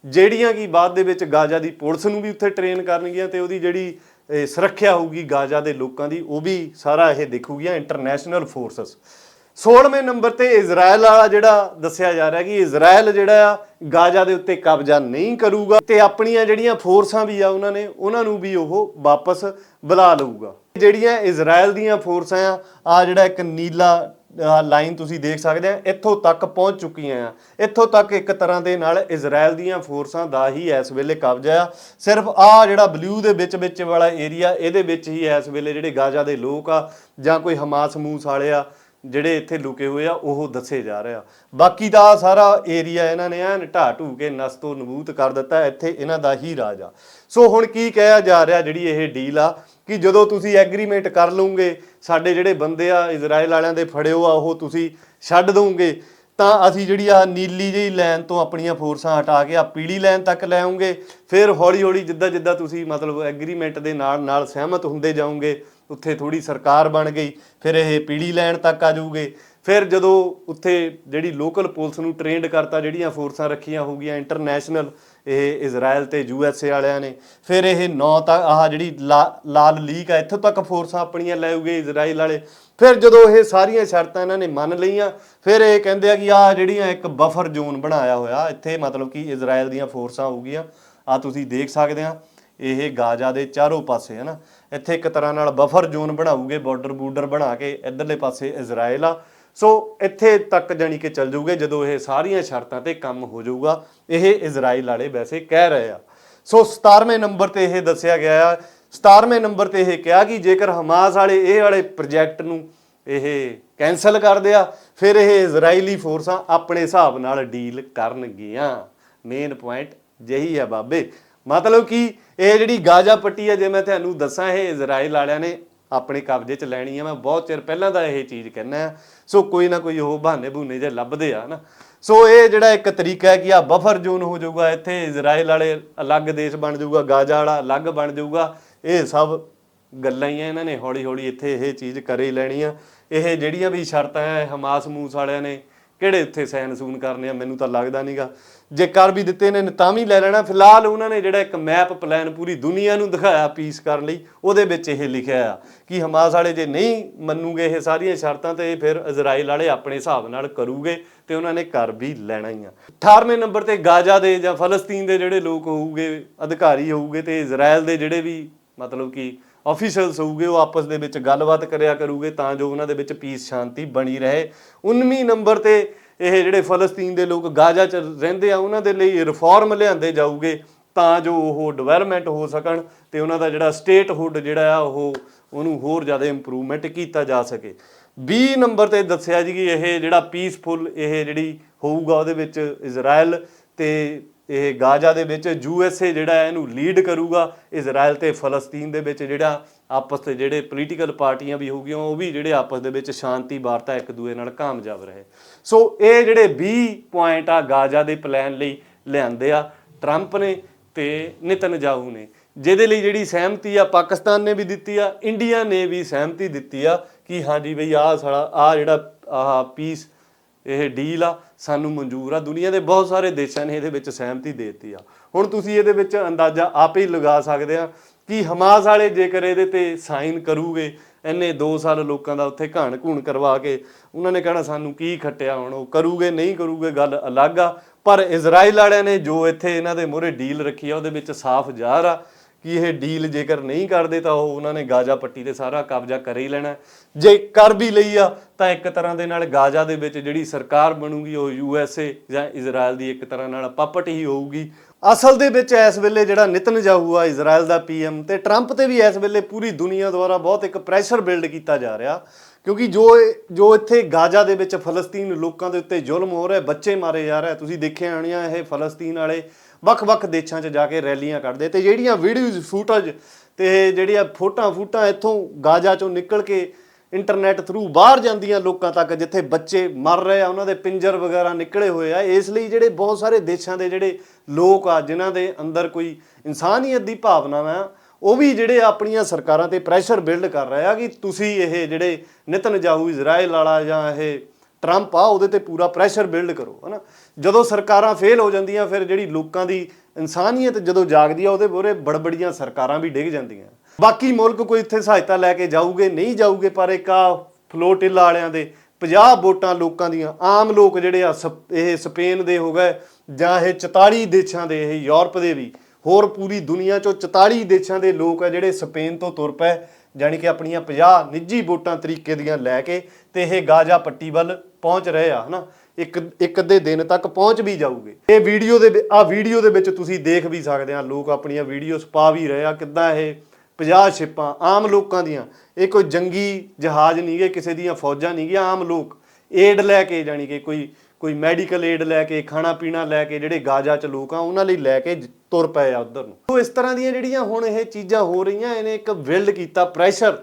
ਜਿਹੜੀਆਂ ਕਿ ਬਾਅਦ ਦੇ ਵਿੱਚ ਗਾਜ਼ਾ ਦੀ ਪੁਲਿਸ ਨੂੰ ਵੀ ਉੱਥੇ ਟ੍ਰੇਨ ਕਰਨਗੀਆਂ ਤੇ ਉਹਦੀ ਜਿਹੜੀ ਸੁਰੱਖਿਆ ਹੋਊਗੀ ਗਾਜ਼ਾ ਦੇ ਲੋਕਾਂ ਦੀ, ਉਹ ਵੀ ਸਾਰਾ ਇਹ ਦੇਖੂਗੀਆਂ ਇੰਟਰਨੈਸ਼ਨਲ ਫੋਰਸਸ 16ਵੇਂ ਨੰਬਰ ਤੇ ਇਜ਼ਰਾਈਲ ਵਾਲਾ ਜਿਹੜਾ ਦੱਸਿਆ ਜਾ ਰਿਹਾ ਕਿ ਇਜ਼ਰਾਈਲ ਜਿਹੜਾ ਆ, ਗਾਜ਼ਾ ਦੇ ਉੱਤੇ ਕਬਜ਼ਾ ਨਹੀਂ ਕਰੂਗਾ ਤੇ ਆਪਣੀਆਂ ਜਿਹੜੀਆਂ ਫੋਰਸਾਂ ਵੀ ਆ ਉਹਨਾਂ ਨੇ, ਉਹਨਾਂ ਨੂੰ ਵੀ ਉਹ ਵਾਪਸ ਬੁਲਾ ਲਊਗਾ। ਜਿਹੜੀਆਂ ਇਜ਼ਰਾਈਲ ਦੀਆਂ ਫੋਰਸਾਂ ਆ ਆ ਜਿਹੜਾ ਇੱਕ ਨੀਲਾ ਲਾਈਨ ਤੁਸੀਂ ਦੇਖ ਸਕਦੇ ਆ, ਇੱਥੋਂ ਤੱਕ ਪਹੁੰਚ ਚੁੱਕੀਆਂ ਆ। ਇੱਥੋਂ ਤੱਕ ਇੱਕ ਤਰ੍ਹਾਂ ਦੇ ਨਾਲ ਇਜ਼ਰਾਈਲ ਦੀਆਂ ਫੋਰਸਾਂ ਦਾ ਹੀ ਇਸ ਵੇਲੇ ਕਬਜ਼ਾ ਆ। ਸਿਰਫ ਆ ਜਿਹੜਾ ਬਲੂ ਦੇ ਵਿੱਚ ਵਿੱਚ ਵਾਲਾ ਏਰੀਆ, ਇਹਦੇ ਵਿੱਚ ਹੀ ਇਸ ਵੇਲੇ ਜਿਹੜੇ ਗਾਜ਼ਾ ਦੇ ਲੋਕ ਆ ਜਾਂ ਕੋਈ ਹਮਾਸ ਮੂਸ ਵਾਲੇ ਆ, ਜਿਹੜੇ ਇੱਥੇ ਲੁਕੇ ਹੋਏ ਆ, ਉਹ ਦੱਸੇ ਜਾ ਰਹੇ ਆ। ਬਾਕੀ ਦਾ ਆਹ ਸਾਰਾ ਏਰੀਆ ਇਹਨਾਂ ਨੇ ਐਨ ਢਾਹ ਢੂ ਕੇ ਨਸ ਤੋਂ ਨਬੂਤ ਕਰ ਦਿੱਤਾ, ਇੱਥੇ ਇਹਨਾਂ ਦਾ ਹੀ ਰਾਜ ਆ। ਸੋ ਹੁਣ ਕੀ ਕਿਹਾ ਜਾ ਰਿਹਾ, ਜਿਹੜੀ ਇਹ ਡੀਲ ਆ ਕਿ ਜਦੋਂ ਤੁਸੀਂ ਐਗਰੀਮੈਂਟ ਕਰ ਲਓਗੇ, ਸਾਡੇ ਜਿਹੜੇ ਬੰਦੇ ਆ ਇਜ਼ਰਾਈਲ ਵਾਲਿਆਂ ਦੇ ਫੜਿਓ ਆ, ਉਹ ਤੁਸੀਂ ਛੱਡ ਦੋਗੇ। ਤਾਂ ਅਸੀਂ ਜਿਹੜੀ ਆ ਨੀਲੀ ਜਿਹੀ ਲਾਈਨ ਤੋਂ ਆਪਣੀਆਂ ਫੋਰਸਾਂ ਹਟਾ ਕੇ ਆ ਪੀਲੀ ਲਾਈਨ ਤੱਕ ਲੈ ਫਿਰ ਹੌਲੀ ਹੌਲੀ ਜਿੱਦਾਂ ਜਿੱਦਾਂ ਤੁਸੀਂ ਮਤਲਬ ਐਗਰੀਮੈਂਟ ਦੇ ਨਾਲ ਨਾਲ ਸਹਿਮਤ ਹੁੰਦੇ ਜਾਓਗੇ, ਉੱਥੇ ਥੋੜੀ ਸਰਕਾਰ ਬਣ ਗਈ, ਫਿਰ ਇਹ ਪੀੜੀ ਲੈਣ ਤੱਕ ਆ ਜਾਊਗੇ। ਫਿਰ ਜਦੋਂ ਉੱਥੇ ਜਿਹੜੀ ਲੋਕਲ ਪੁਲਿਸ ਨੂੰ ਟ੍ਰੇਨਡ ਕਰਤਾ, ਜਿਹੜੀਆਂ ਫੋਰਸਾਂ ਰੱਖੀਆਂ ਹੋਗੀਆਂ ਇੰਟਰਨੈਸ਼ਨਲ ਇਹ ਇਜ਼ਰਾਈਲ ਤੇ ਏ ਵਾਲਿਆਂ ਨੇ, ਫਿਰ ਇਹ 9 ਤੱਕ ਆਹ ਜਿਹੜੀ ਲਾ- ਲਾਲ ਲੀਕ ਆ, ਇੱਥੋਂ ਤੱਕ ਫੋਰਸਾਂ ਆਪਣੀਆਂ ਲੈ ਗਏ ਇਜ਼ਰਾਈਲ ਵਾਲੇ। ਫਿਰ ਜਦੋਂ ਇਹ ਸਾਰੀਆਂ ਸ਼ਰਤਾਂ ਇਹਨਾਂ ਨੇ ਮੰਨ ਲਈਆਂ, ਫਿਰ ਇਹ ਕਹਿੰਦੇ ਆ ਕਿ ਆ ਜਿਹੜੀਆਂ ਇੱਕ ਬਫਰ ਜ਼ੋਨ ਬਣਾਇਆ ਹੋਇਆ, ਇੱਥੇ ਮਤਲਬ ਕਿ ਇਜ਼ਰਾਈਲ ਦੀਆਂ ਫੋਰਸਾਂ ਹੋਊਗੀਆਂ। ਆ ਤੁਸੀਂ ਦੇਖ ਸਕਦੇ ਆ, ਇਹ ਗਾਜ਼ਾ ਦੇ ਚਾਰੋਂ ਪਾਸੇ ਹੈ ਨਾ ਇੱਥੇ ਇੱਕ ਤਰ੍ਹਾਂ ਨਾਲ ਬਫਰ ਜ਼ੋਨ ਬਣਾਉਗੇ ਬਾਰਡਰ ਬੂਡਰ ਬਣਾ ਕੇ, ਇਧਰਲੇ ਪਾਸੇ ਇਜ਼ਰਾਈਲ ਆ। ਸੋ ਇੱਥੇ ਤੱਕ ਜਾਣੀ ਕਿ ਚੱਲ ਜੂਗੇ ਜਦੋਂ ਇਹ ਸਾਰੀਆਂ ਸ਼ਰਤਾਂ ਤੇ ਕੰਮ ਹੋ ਜਾਊਗਾ, ਇਹ ਇਜ਼ਰਾਈਲ ਵਾਲੇ ਵੈਸੇ ਕਹਿ ਰਹੇ ਆ। ਸੋ 17ਵੇਂ ਨੰਬਰ ਤੇ ਇਹ ਦੱਸਿਆ ਗਿਆ ਆ 17ਵੇਂ ਨੰਬਰ ਤੇ ਇਹ ਕਿਹਾ ਕਿ ਜੇਕਰ ਹਮਾਸ ਵਾਲੇ ਇਹ ਵਾਲੇ ਪ੍ਰੋਜੈਕਟ ਨੂੰ ਇਹ ਕੈਨਸਲ ਕਰਦੇ ਆ, ਫਿਰ ਇਹ ਇਜ਼ਰਾਈਲੀ ਫੋਰਸਾਂ ਆਪਣੇ ਹਿਸਾਬ ਨਾਲ ਡੀਲ ਕਰਨਗੀਆਂ। ਮੇਨ ਪੁਆਇੰਟ ਯਹੀ ਹੈ ਬਾਬੇ। ਮਤਲਬ ਕਿ ਇਹ ਜਿਹੜੀ ਗਾਜ਼ਾ ਪੱਟੀ ਆ, ਜੇ ਮੈਂ ਤੁਹਾਨੂੰ ਦੱਸਾਂ, ਇਹ ਇਜ਼ਰਾਈਲ ਵਾਲਿਆਂ ਨੇ ਆਪਣੇ ਕਬਜ਼ੇ 'ਚ ਲੈਣੀ ਆ, ਮੈਂ ਬਹੁਤ ਚਿਰ ਪਹਿਲਾਂ ਦਾ ਇਹ ਚੀਜ਼ ਕਹਿੰਦਾ ਆ। ਸੋ ਕੋਈ ਨਾ ਕੋਈ ਉਹ ਬਹਾਨੇ ਬੂਨੇ ਜੇ ਲੱਭਦੇ ਆ ਨਾ ਸੋ ਇਹ ਜਿਹੜਾ ਇੱਕ ਤਰੀਕਾ ਹੈ ਕਿ ਆ ਬਫਰ ਜ਼ੋਨ ਹੋ ਜਾਊਗਾ, ਇੱਥੇ ਇਜ਼ਰਾਈਲ ਵਾਲੇ ਅਲੱਗ ਦੇਸ਼ ਬਣ ਜਾਊਗਾ, ਗਾਜ਼ਾ ਵਾਲਾ ਅਲੱਗ ਬਣ ਜਾਊਗਾ। ਇਹ ਸਭ ਗੱਲਾਂ ਹੀ ਆ ਇਹਨਾਂ ਨੇ ਹੌਲੀ ਹੌਲੀ ਇੱਥੇ ਇਹ ਚੀਜ਼ ਕਰੇ ਹੀ ਲੈਣੀ ਆ। ਇਹ ਜਿਹੜੀਆਂ ਵੀ ਸ਼ਰਤਾਂ ਹੈ ਹਮਾਸ ਮੂਸ ਵਾਲਿਆਂ ਨੇ ਕਿਹੜੇ ਉੱਥੇ ਸੈਨ ਸੂਨ ਕਰਨੇ ਆ, ਮੈਨੂੰ ਤਾਂ ਲੱਗਦਾ ਨਹੀਂਗਾ ਜੇ ਕਰ ਵੀ ਦਿੱਤੇ ਨੇ, ਤਾਂ ਵੀ ਲੈ ਲੈਣਾ। ਫਿਲਹਾਲ ਉਹਨਾਂ ਨੇ ਜਿਹੜਾ ਇੱਕ ਮੈਪ ਪਲਾਨ ਪੂਰੀ ਦੁਨੀਆ ਨੂੰ ਦਿਖਾਇਆ ਪੀਸ ਕਰਨ ਲਈ, ਉਹਦੇ ਵਿੱਚ ਇਹ ਲਿਖਿਆ ਆ ਕਿ ਹਮਾਸ ਵਾਲੇ ਜੇ ਨਹੀਂ ਮੰਨੂਗੇ ਇਹ ਸਾਰੀਆਂ ਸ਼ਰਤਾਂ, ਤੇ ਫਿਰ ਇਜ਼ਰਾਈਲ ਵਾਲੇ ਆਪਣੇ ਹਿਸਾਬ ਨਾਲ ਕਰੂਗੇ ਤੇ ਉਹਨਾਂ ਨੇ ਕਰ ਵੀ ਲੈਣਾ ਹੀ ਆ। 18ਵੇਂ ਨੰਬਰ ਤੇ ਗਾਜ਼ਾ ਦੇ ਜਾਂ ਫਲਸਤੀਨ ਦੇ ਜਿਹੜੇ ਲੋਕ ਹੋਊਗੇ, ਅਧਿਕਾਰੀ ਹੋਊਗੇ ਤੇ ਇਜ਼ਰਾਈਲ ਦੇ ਜਿਹੜੇ ਵੀ ਮਤਲਬ ਕਿ ਆਫੀਸ਼ੀਅਲਸ ਹੋਊਗੇ, ਉਹ ਆਪਸ ਦੇ ਵਿੱਚ ਗੱਲਬਾਤ ਕਰਿਆ ਕਰੂਗੇ ਤਾਂ ਜੋ ਉਹਨਾਂ ਦੇ ਵਿੱਚ ਪੀਸ ਸ਼ਾਂਤੀ ਬਣੀ ਰਹੇ। 19ਵੀਂ ਨੰਬਰ ਤੇ ਇਹ ਜਿਹੜੇ ਫਲਸਤੀਨ ਦੇ ਲੋਕ ਗਾਜ਼ਾ 'ਚ ਰਹਿੰਦੇ ਆ, ਉਹਨਾਂ ਦੇ ਲਈ ਰਿਫਾਰਮ ਲਿਆਂਦੇ ਜਾਊਗੇ ਤਾਂ ਜੋ ਉਹ ਡਿਵੈਲਪਮੈਂਟ ਹੋ ਸਕਣ ਤੇ ਉਹਨਾਂ ਦਾ ਜਿਹੜਾ ਸਟੇਟਹੁੱਡ ਜਿਹੜਾ ਆ, ਉਹ ਉਹਨੂੰ ਹੋਰ ਜ਼ਿਆਦਾ ਇੰਪਰੂਵਮੈਂਟ ਕੀਤਾ ਜਾ ਸਕੇ। 20 ਨੰਬਰ ਤੇ ਦੱਸਿਆ ਜੀ ਕਿ ਇਹ ਜਿਹੜਾ ਪੀਸਫੁਲ ਇਹ ਜਿਹੜੀ ਹੋਊਗਾ ਉਹਦੇ ਵਿੱਚ ਇਜ਼ਰਾਈਲ ਤੇ ਇਹ ਗਾਜ਼ਾ ਦੇ ਵਿੱਚ ਯੂਐਸਏ ਜਿਹੜਾ ਇਹਨੂੰ ਲੀਡ ਕਰੂਗਾ ਇਜ਼ਰਾਈਲ ਤੇ ਫਲਸਤੀਨ ਦੇ ਵਿੱਚ ਜਿਹੜਾ ਆਪਸ ਤੇ ਜਿਹੜੇ ਪੋਲੀਟੀਕਲ ਪਾਰਟੀਆਂ ਵੀ ਹੋਊਗੀਆਂ, ਉਹ ਵੀ ਜਿਹੜੇ ਆਪਸ ਦੇ ਵਿੱਚ ਸ਼ਾਂਤੀ, ਵਾਰਤਾ ਇੱਕ ਦੂਏ ਨਾਲ ਕਾਮਯਾਬ ਰਹੇ। ਸੋ ਇਹ ਜਿਹੜੇ 20 ਪੁਆਇੰਟ ਆ ਗਾਜ਼ਾ ਦੇ ਪਲਾਨ ਲਈ ਲਿਆਂਦੇ ਆ ਟਰੰਪ ਨੇ ਤੇ ਨਿਤਨਜਾਹੂ ਨੇ। ਜਿਹਦੇ ਲਈ ਜਿਹੜੀ ਸਹਿਮਤੀ ਆ, ਪਾਕਿਸਤਾਨ ਨੇ ਵੀ ਦਿੱਤੀ ਆ ਇੰਡੀਆ ਨੇ ਵੀ ਸਹਿਮਤੀ ਦਿੱਤੀ ਆ ਕਿ ਹਾਂਜੀ ਬਈ, ਆਹ ਸਾਲਾ, ਆਹ ਜਿਹੜਾ, ਆਹ ਪੀਸ ਇਹ ਡੀਲ ਆ, ਸਾਨੂੰ ਮਨਜ਼ੂਰ ਆ। ਦੁਨੀਆ ਦੇ ਬਹੁਤ ਸਾਰੇ ਦੇਸ਼ਾਂ ਨੇ ਇਹਦੇ ਵਿੱਚ ਸਹਿਮਤੀ ਦੇ ਦਿੱਤੀ ਆ। ਹੁਣ ਤੁਸੀਂ ਇਹਦੇ ਵਿੱਚ ਅੰਦਾਜ਼ਾ ਆਪੇ ਹੀ ਲਗਾ ਸਕਦੇ ਆ ਕਿ ਹਮਾਸ ਵਾਲੇ ਜੇਕਰ ਇਹਦੇ ਤੇ ਸਾਈਨ ਕਰੂਗੇ, ਇੰਨੇ 2 ਸਾਲ ਲੋਕਾਂ ਦਾ ਉੱਥੇ ਘਾਣ ਘੂਣ ਕਰਵਾ ਕੇ, ਉਹਨਾਂ ਨੇ ਕਹਿਣਾ ਸਾਨੂੰ ਕੀ ਖੱਟਿਆ ਹੁਣ, ਉਹ ਕਰੂਗੇ, ਨਹੀਂ ਕਰੂਗੇ, ਗੱਲ ਅਲੱਗ ਆ। ਪਰ ਇਜ਼ਰਾਈਲ ਵਾਲਿਆਂ ਨੇ ਜੋ ਇੱਥੇ ਇਹਨਾਂ ਦੇ ਮੂਹਰੇ ਡੀਲ ਰੱਖੀ ਆ, ਉਹਦੇ ਵਿੱਚ ਸਾਫ਼ ਜ਼ਾਹਰ ਆ। ਕਿ ਇਹ ਡੀਲ ਜੇਕਰ ਨਹੀਂ ਕਰਦੇ ਤਾਂ ਉਹ ਉਹਨਾਂ ਨੇ ਗਾਜ਼ਾ ਪੱਟੀ ਤੇ ਸਾਰਾ ਕਬਜ਼ਾ ਕਰ ਹੀ ਲੈਣਾ। ਜੇ ਕਰ ਵੀ ਲਈ ਆ, ਤਾਂ ਇੱਕ ਤਰ੍ਹਾਂ ਦੇ ਨਾਲ ਗਾਜ਼ਾ ਦੇ ਵਿੱਚ ਜਿਹੜੀ ਸਰਕਾਰ ਬਣੂਗੀ, ਉਹ ਯੂ ਐੱਸ ਏ ਜਾਂ ਇਜ਼ਰਾਈਲ ਦੀ ਇੱਕ ਤਰ੍ਹਾਂ ਨਾਲ ਪਪਟ ਹੀ ਹੋਊਗੀ। ਅਸਲ ਦੇ ਵਿੱਚ ਇਸ ਵੇਲੇ ਜਿਹੜਾ ਨਿਤਨਜਾਹੂ ਆ ਇਜ਼ਰਾਈਲ ਦਾ ਪੀਐਮ ਤੇ ਟਰੰਪ ਤੇ ਵੀ ਇਸ ਵੇਲੇ ਪੂਰੀ ਦੁਨੀਆ ਦੁਆਰਾ ਬਹੁਤ ਇੱਕ ਪ੍ਰੈਸ਼ਰ ਬਿਲਡ ਕੀਤਾ ਜਾ ਰਿਹਾ। ਕਿਉਂਕਿ ਜੋ ਜੋ ਇੱਥੇ ਗਾਜ਼ਾ ਦੇ ਵਿੱਚ ਫਲਸਤੀਨ ਲੋਕਾਂ ਦੇ ਉੱਤੇ ਜ਼ੁਲਮ ਹੋ ਰਿਹਾ, ਬੱਚੇ ਮਾਰੇ ਜਾ ਰਹੇ, ਤੁਸੀਂ ਦੇਖਿਆ ਹੋਣੀਆਂ ਇਹ ਫਲਸਤੀਨ ਵਾਲੇ ਵੱਖ-ਵੱਖ ਦੇਸ਼ਾਂ 'ਚ ਜਾ ਕੇ ਰੈਲੀਆਂ ਕੱਢਦੇ ਤੇ ਜਿਹੜੀਆਂ ਵੀਡੀਓਜ਼ ਫੁਟੇਜ ਤੇ ਜਿਹੜੀਆਂ ਫੋਟਾਂ ਫੂਟਾਂ ਇੱਥੋਂ ਗਾਜ਼ਾ 'ਚੋਂ ਨਿਕਲ ਕੇ ਇੰਟਰਨੈਟ ਥਰੂ ਬਾਹਰ ਜਾਂਦੀਆਂ ਲੋਕਾਂ ਤੱਕ ਜਿੱਥੇ ਬੱਚੇ ਮਰ ਰਹੇ ਆ, ਉਹਨਾਂ ਦੇ ਪਿੰਜਰ ਵਗੈਰਾ ਨਿਕਲੇ ਹੋਏ ਆ, ਇਸ ਲਈ ਜਿਹੜੇ ਬਹੁਤ ਸਾਰੇ ਦੇਸ਼ਾਂ ਦੇ ਜਿਹੜੇ ਲੋਕ ਆ, ਜਿਨ੍ਹਾਂ ਦੇ ਅੰਦਰ ਕੋਈ ਇਨਸਾਨੀਅਤ ਦੀ ਭਾਵਨਾ ਆ ਉਹ ਵੀ ਜਿਹੜੇ ਆਪਣੀਆਂ ਸਰਕਾਰਾਂ ਤੇ ਪ੍ਰੈਸ਼ਰ ਬਿਲਡ ਕਰ ਰਹੇ ਆ ਕਿ ਤੁਸੀਂ ਇਹ ਜਿਹੜੇ ਨਿਤਨ ਨਿਤਨਜਾਹੂ ਇਜ਼ਰਾਈਲ ਵਾਲਾ ਜਾਂ ਇਹ ਟਰੰਪ ਆ, ਉਹਦੇ ਤੇ ਪੂਰਾ ਪ੍ਰੈਸ਼ਰ ਬਿਲਡ ਕਰੋ, ਹਨਾ? ਜਦੋਂ ਸਰਕਾਰਾਂ ਫੇਲ ਹੋ ਜਾਂਦੀਆਂ, ਫਿਰ ਜਿਹੜੀ ਲੋਕਾਂ ਦੀ ਇਨਸਾਨੀਅਤ ਜਦੋਂ ਜਾਗਦੀ ਆ, ਉਹਦੇ ਮੂਹਰੇ ਬੜਬੜੀਆਂ ਸਰਕਾਰਾਂ ਵੀ ਡਿੱਗ ਜਾਂਦੀਆਂ। ਬਾਕੀ ਮੁਲਕ ਕੋਈ ਇੱਥੇ ਸਹਾਇਤਾ ਲੈ ਕੇ ਜਾਊਗੇ, ਨਹੀਂ ਜਾਊਗੇ, ਪਰ ਇੱਕ ਆ ਫਲੋਟਿਲਾ ਵਾਲਿਆਂ ਦੇ 50 ਵੋਟਾਂ ਲੋਕਾਂ ਦੀਆਂ, ਆਮ ਲੋਕ ਜਿਹੜੇ ਆ, ਸਪ- ਇਹ ਸਪੇਨ ਦੇ ਹੋ ਗਏ, ਜਾਂ ਇਹ 44 ਦੇਸ਼ਾਂ ਦੇ, ਇਹ ਯੂਰਪ ਦੇ ਵੀ, ਹੋਰ ਪੂਰੀ ਦੁਨੀਆ ਚੋਂ 44 ਦੇਸ਼ਾਂ ਦੇ ਲੋਕ ਆ ਜਿਹੜੇ ਸਪੇਨ ਤੋਂ ਤੁਰ ਪਏ, ਜਾਣੀ ਕਿ ਆਪਣੀਆਂ 50 ਨਿੱਜੀ ਵੋਟਾਂ ਤਰੀਕੇ ਦੀਆਂ ਲੈ ਕੇ ਤੇ ਇਹ ਗਾਜ਼ਾ ਪੱਟੀ ਵੱਲ ਪਹੁੰਚ ਰਹੇ ਆ, ਹਨਾ? ਇੱਕ ਇੱਕ ਅੱਧੇ ਦਿਨ ਤੱਕ ਪਹੁੰਚ ਵੀ ਜਾਊਗੇ। ਇਹ ਵੀਡੀਓ ਦੇ ਆ ਵੀਡੀਓ ਦੇ ਵਿੱਚ ਤੁਸੀਂ ਦੇਖ ਵੀ ਸਕਦੇ ਆ ਲੋਕ ਆਪਣੀਆਂ ਵੀਡੀਓਜ਼ ਪਾ ਵੀ ਰਹੇ ਆ, ਕਿੱਦਾਂ ਇਹ 50 ਸ਼ਿਪਾਂ ਆਮ ਲੋਕਾਂ ਦੀਆਂ। ਇਹ ਕੋਈ ਜੰਗੀ ਜਹਾਜ਼ ਨਹੀਂਗੇ ਕਿਸੇ ਦੀਆਂ ਫੌਜਾਂ ਨਹੀਂਗੀਆਂ ਆਮ ਲੋਕ ਏਡ ਲੈ ਕੇ, ਜਾਣੀ ਕਿ ਕੋਈ ਕੋਈ ਮੈਡੀਕਲ ਏਡ ਲੈ ਕੇ, ਖਾਣਾ ਪੀਣਾ ਲੈ ਕੇ, ਜਿਹੜੇ ਗਾਜ਼ਾ ਚ ਲੋਕ ਆ, ਉਹਨਾਂ ਲਈ ਲੈ ਕੇ ਤੁਰ ਪਏ ਆ ਉਧਰ ਨੂੰ। ਸੋ ਇਸ ਤਰ੍ਹਾਂ ਦੀਆਂ ਜਿਹੜੀਆਂ ਹੁਣ ਇਹ ਚੀਜ਼ਾਂ ਹੋ ਰਹੀਆਂ, ਇਹਨੇ ਇੱਕ ਬਿਲਡ ਕੀਤਾ ਪ੍ਰੈਸ਼ਰ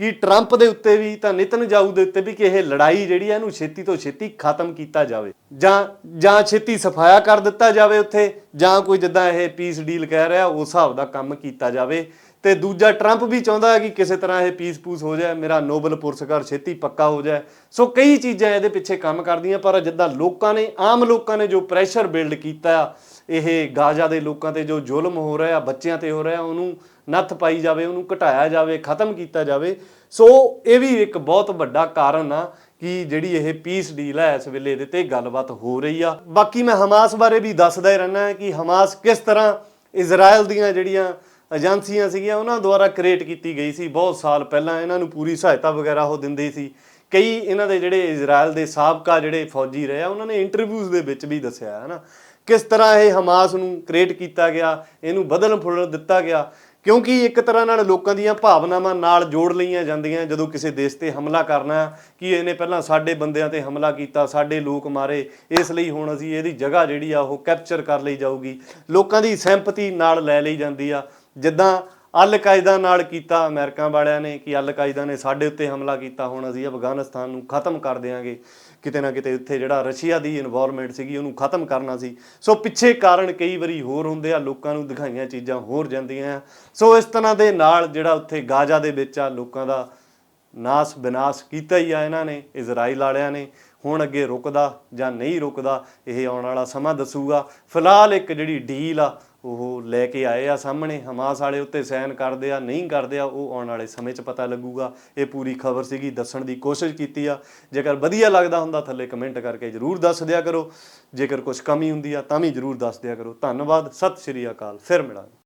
ਕਿ ਟਰੰਪ ਦੇ ਉੱਤੇ ਵੀ ਤਾਂ ਨਿਤਨ ਜਾਊ ਦੇ ਉੱਤੇ ਵੀ ਕਿ ਇਹ ਲੜਾਈ ਜਿਹੜੀ ਹੈ ਇਹਨੂੰ ਛੇਤੀ ਤੋਂ ਛੇਤੀ ਖਤਮ ਕੀਤਾ ਜਾਵੇ। ਜਾਂ ਜਾਂ ਛੇਤੀ ਸਫਾਇਆ ਕਰ ਦਿੱਤਾ ਜਾਵੇ ਉੱਥੇ, ਜਾਂ ਕੋਈ ਜਿੱਦਾਂ ਇਹ ਪੀਸ ਡੀਲ ਕਹਿ ਰਿਹਾ, ਉਸ ਹਿਸਾਬ ਦਾ ਕੰਮ ਕੀਤਾ ਜਾਵੇ। ਤੇ ਦੂਜਾ ਟਰੰਪ ਵੀ ਚਾਹੁੰਦਾ ਹੈ ਕਿ ਕਿਸੇ ਤਰ੍ਹਾਂ ਇਹ ਪੀਸ ਪੂਸ ਹੋ ਜਾਏ, ਮੇਰਾ ਨੋਬਲ ਪੁਰਸਕਾਰ ਛੇਤੀ ਪੱਕਾ ਹੋ ਜਾਏ। ਸੋ ਕਈ ਚੀਜ਼ਾਂ ਇਹਦੇ ਪਿੱਛੇ ਕੰਮ ਕਰਦੀਆਂ, ਪਰ ਜਿੱਦਾਂ ਲੋਕਾਂ ਨੇ, ਆਮ ਲੋਕਾਂ ਨੇ ਜੋ ਪ੍ਰੈਸ਼ਰ ਬਿਲਡ ਕੀਤਾ ਆ ਇਹ ਗਾਜ਼ਾ ਦੇ ਲੋਕਾਂ ਤੇ ਜੋ ਜ਼ੁਲਮ ਹੋ ਰਿਹਾ, ਬੱਚਿਆਂ ਤੇ ਹੋ ਰਿਹਾ, ਉਹਨੂੰ ਨੱਥ ਪਾਈ ਜਾਵੇ, ਉਹਨੂੰ ਘਟਾਇਆ ਜਾਵੇ, ਖਤਮ ਕੀਤਾ ਜਾਵੇ। ਸੋ ਇਹ ਵੀ ਇੱਕ ਬਹੁਤ ਵੱਡਾ ਕਾਰਨ ਆ ਕਿ ਜਿਹੜੀ ਇਹ ਪੀਸ ਡੀਲ ਹੈ ਇਸ ਵੇਲੇ ਇਹਦੇ ਤੇ ਗੱਲਬਾਤ ਹੋ ਰਹੀ ਆ। ਬਾਕੀ ਮੈਂ ਹਮਾਸ ਬਾਰੇ ਵੀ ਦੱਸਦਾ ਹੀ ਰਹਿਣਾ ਕਿ ਹਮਾਸ ਕਿਸ ਤਰ੍ਹਾਂ ਇਜ਼ਰਾਈਲ ਦੀਆਂ ਜਿਹੜੀਆਂ ਏਜੰਸੀਆਂ ਸੀਗੀਆਂ, ਉਹਨਾਂ ਦੁਆਰਾ ਕ੍ਰੀਏਟ ਕੀਤੀ ਗਈ ਸੀ। ਬਹੁਤ ਸਾਲ ਪਹਿਲਾਂ ਇਹਨਾਂ ਨੂੰ ਪੂਰੀ ਸਹਾਇਤਾ ਵਗੈਰਾ ਉਹ ਦਿੰਦੇ ਸੀ। ਕਈ ਇਹਨਾਂ ਦੇ ਜਿਹੜੇ ਇਜ਼ਰਾਈਲ ਦੇ ਸਾਬਕਾ ਜਿਹੜੇ ਫੌਜੀ ਰਹੇ ਆ, ਉਹਨਾਂ ਨੇ ਇੰਟਰਵਿਊਜ਼ ਦੇ ਵਿੱਚ ਵੀ ਦੱਸਿਆ ਹੈ ਨਾ ਕਿਸ ਤਰ੍ਹਾਂ ਇਹ ਹਮਾਸ ਨੂੰ ਕ੍ਰੀਏਟ ਕੀਤਾ ਗਿਆ, ਇਹਨੂੰ ਬਦਲਣ ਫੁੱਲ ਦਿੱਤਾ ਗਿਆ? ਕਿਉਂਕਿ ਇੱਕ ਤਰ੍ਹਾਂ ਨਾਲ ਲੋਕਾਂ ਦੀਆਂ ਭਾਵਨਾਵਾਂ ਨਾਲ ਜੋੜ ਲਈਆਂ ਜਾਂਦੀਆਂ, ਜਦੋਂ ਕਿਸੇ ਦੇਸ਼ ਤੇ ਹਮਲਾ ਕਰਨਾ ਕਿ ਇਹਨੇ ਪਹਿਲਾਂ ਸਾਡੇ ਬੰਦਿਆਂ ਤੇ ਹਮਲਾ ਕੀਤਾ, ਸਾਡੇ ਲੋਕ ਮਾਰੇ, ਇਸ ਲਈ ਹੁਣ ਅਸੀਂ ਇਹਦੀ ਜਗ੍ਹਾ ਜਿਹੜੀ ਆ, ਉਹ ਕੈਪਚਰ ਕਰ ਲਈ ਜਾਊਗੀ। ਲੋਕਾਂ ਦੀ ਸਿੰਪਥੀ ਨਾਲ ਲੈ ਲਈ ਜਾਂਦੀ ਆ। ਜਿੱਦਾਂ ਅਲ ਕਾਇਦਾ ਨਾਲ ਕੀਤਾ ਅਮਰੀਕਾ ਵਾਲਿਆਂ ਨੇ, ਕਿ ਅਲ ਕਾਇਦਾ ਨੇ ਸਾਡੇ ਉੱਤੇ ਹਮਲਾ ਕੀਤਾ, ਹੁਣ ਅਸੀਂ ਅਫਗਾਨਿਸਤਾਨ ਨੂੰ ਖਤਮ ਕਰ ਦੇਵਾਂਗੇ ਕਿਤੇ ਨਾ ਕਿਤੇ ਉੱਥੇ ਜਿਹੜਾ ਰਸ਼ੀਆ ਦੀ ਇਨਵੋਲਵਮੈਂਟ ਸੀਗੀ, ਉਹਨੂੰ ਖਤਮ ਕਰਨਾ ਸੀ। ਸੋ ਪਿੱਛੇ ਕਾਰਨ ਕਈ ਵਾਰੀ ਹੋਰ ਹੁੰਦੇ ਆ, ਲੋਕਾਂ ਨੂੰ ਦਿਖਾਈਆਂ ਚੀਜ਼ਾਂ ਹੋਰ ਜਾਂਦੀਆਂ ਆ। ਸੋ ਇਸ ਤਰ੍ਹਾਂ ਦੇ ਨਾਲ ਜਿਹੜਾ ਉੱਥੇ ਗਾਜ਼ਾ ਦੇ ਵਿੱਚ ਆ, ਲੋਕਾਂ ਦਾ ਨਾਸ ਬਿਨਾਸ਼ ਕੀਤਾ ਹੀ ਆ ਇਹਨਾਂ ਨੇ, ਇਜ਼ਰਾਈਲ ਵਾਲਿਆਂ ਨੇ। ਹੁਣ ਅੱਗੇ ਰੁਕਦਾ ਜਾਂ ਨਹੀਂ ਰੁਕਦਾ, ਇਹ ਆਉਣ ਵਾਲਾ ਸਮਾਂ ਦੱਸੂਗਾ। ਫਿਲਹਾਲ ਇੱਕ ਜਿਹੜੀ ਡੀਲ ਆ ਉਹ ਲੈ ਕੇ ਆਏ ਆ ਸਾਹਮਣੇ, ਹਮਾਸ ਵਾਲੇ ਉੱਤੇ ਸਾਈਨ ਕਰਦੇ ਆ, ਨਹੀਂ ਕਰਦੇ ਆ, ਉਹ ਆਉਣ ਵਾਲੇ ਸਮੇਂ 'ਚ ਪਤਾ ਲੱਗੂਗਾ। ਇਹ ਪੂਰੀ ਖਬਰ ਸੀਗੀ, ਦੱਸਣ ਦੀ ਕੋਸ਼ਿਸ਼ ਕੀਤੀ ਆ। ਜੇਕਰ ਵਧੀਆ ਲੱਗਦਾ ਹੁੰਦਾ ਥੱਲੇ ਕਮੈਂਟ ਕਰਕੇ ਜਰੂਰ ਦੱਸ ਦਿਆ ਕਰੋ। ਜੇਕਰ ਕੁਝ ਕਮੀ ਹੁੰਦੀ ਆ, ਤਾਂ ਵੀ ਜਰੂਰ ਦੱਸ ਦਿਆ ਕਰੋ। ਧੰਨਵਾਦ, ਸਤਿ ਸ਼੍ਰੀ ਅਕਾਲ, ਫਿਰ ਮਿਲਾਂਗੇ।